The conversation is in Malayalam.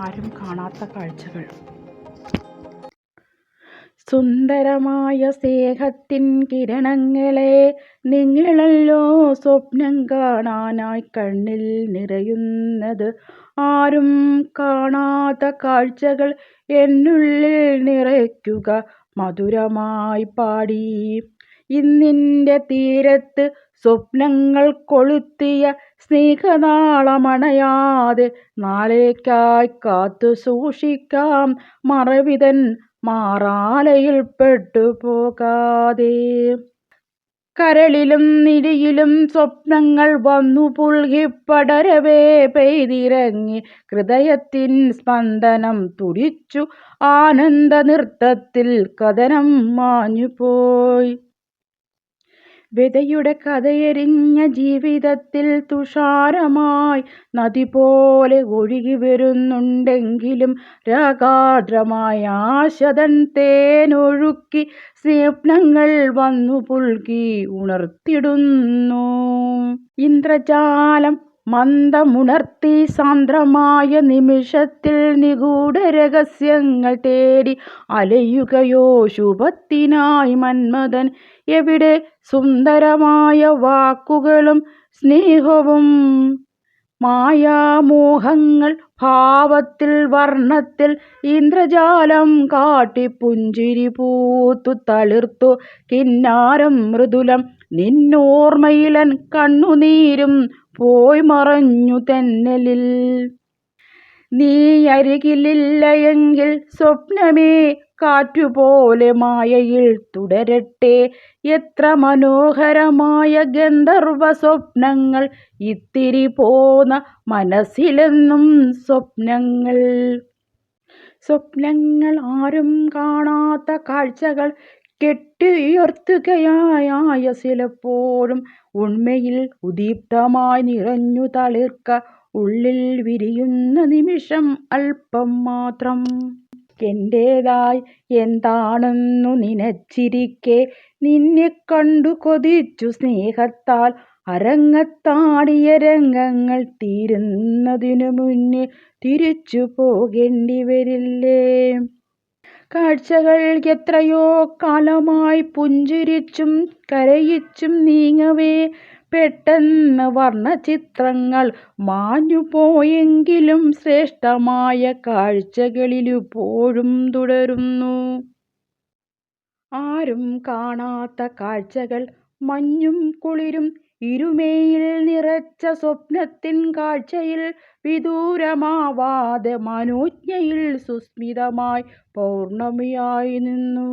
ആരും കാണാത്ത കാഴ്ചകൾ. സുന്ദരമായ സ്നേഹത്തിൻ കിരണങ്ങളെ നിങ്ങളല്ലോ സ്വപ്നം കാണാനായി കണ്ണിൽ നിറയുന്നത്. ആരും കാണാത്ത കാഴ്ചകൾ എന്നുള്ളിൽ നിറയ്ക്കുക മധുരമായി പാടി. ഇന്നിന്റെ തീരത്ത് സ്വപ്നങ്ങൾ കൊളുത്തിയ സ്നേഹനാളമണയാതെ നാളേക്കായി കാത്തു സൂക്ഷിക്കാം. മറവിതൻ മാറാലയിൽ പെട്ടുപോകാതെ കരളിലും നിടിയിലും സ്വപ്നങ്ങൾ വന്നു പുൽകി പടരവേ. പെയ്തിറങ്ങി ഹൃദയത്തിൻ സ്പന്ദനം തുടിച്ചു. ആനന്ദ നൃത്തത്തിൽ കഥനം മാഞ്ഞുപോയി. വ്യതയുടെ കഥയെരിഞ്ഞ ജീവിതത്തിൽ തുഷാരമായി നദി പോലെ ഒഴുകി വരുന്നുണ്ടെങ്കിലും രാഗാദ്രമായ ആശതൻ തേനൊഴുക്കി സ്വപ്നങ്ങൾ വന്നു പുൽകി ഉണർത്തിടുന്നു. ഇന്ദ്രജാലം മന്ദമുണർത്തി സാന്ദ്രമായ നിമിഷത്തിൽ നിഗൂഢ രഹസ്യങ്ങൾ തേടി അലയുകയോ ശുഭത്തിനായി മന്മഥൻ. എവിടെ സുന്ദരമായ വാക്കുകളും സ്നേഹവും. മായാമോഹങ്ങൾ ഭാവത്തിൽ വർണത്തിൽ ഇന്ദ്രജാലം കാട്ടി പുഞ്ചിരി പൂത്തു തളിർത്തു കിന്നാരം മൃദുലം. നിന്നോർമ്മയിലൻ കണ്ണുനീരും പോയി മറഞ്ഞു തെന്നലിൽ. നീ അരികിലില്ല എങ്കിൽ സ്വപ്നമേ കാറ്റുപോലെ മായയിൽ തുടരട്ടെ. എത്ര മനോഹരമായ ഗന്ധർവ സ്വപ്നങ്ങൾ ഇത്തിരി പോന്ന മനസ്സിലെന്നും സ്വപ്നങ്ങൾ. സ്വപ്നങ്ങൾ ആരും കാണാത്ത കാഴ്ചകൾ കെട്ടിയുയർത്തുകയായ ചിലപ്പോഴും ഉണ്മയിൽ ഉദീപ്തമായി നിറഞ്ഞു തളിർക്ക ഉള്ളിൽ വിരിയുന്ന നിമിഷം അല്പം മാത്രം. എന്റേതായി എന്താണെന്നു നനച്ചിരിക്കെ. നിന്നെ കണ്ടു കൊതിച്ചു സ്നേഹത്താൽ അരങ്ങത്താടിയ രംഗങ്ങൾ തീരുന്നതിനു മുന്നേ തിരിച്ചു പോകേണ്ടി വരില്ലേ? കാഴ്ചകൾ എത്രയോ കാലമായി പുഞ്ചിരിച്ചും കരയിച്ചും നീങ്ങവേ. പെട്ടെന്ന് വർണചിത്രങ്ങൾ മാഞ്ഞുപോയെങ്കിലും ശ്രേഷ്ഠമായ കാഴ്ചകളിലിപ്പോഴും തുടരുന്നു. ആരും കാണാത്ത കാഴ്ചകൾ മഞ്ഞും കുളിരും ഇരുമയിൽ നിറച്ച സ്വപ്നത്തിൻ കാഴ്ചയിൽ വിദൂരമാവാതെ മനോജ്ഞയിൽ സുസ്മിതമായി പൗർണമിയായി നിന്നു.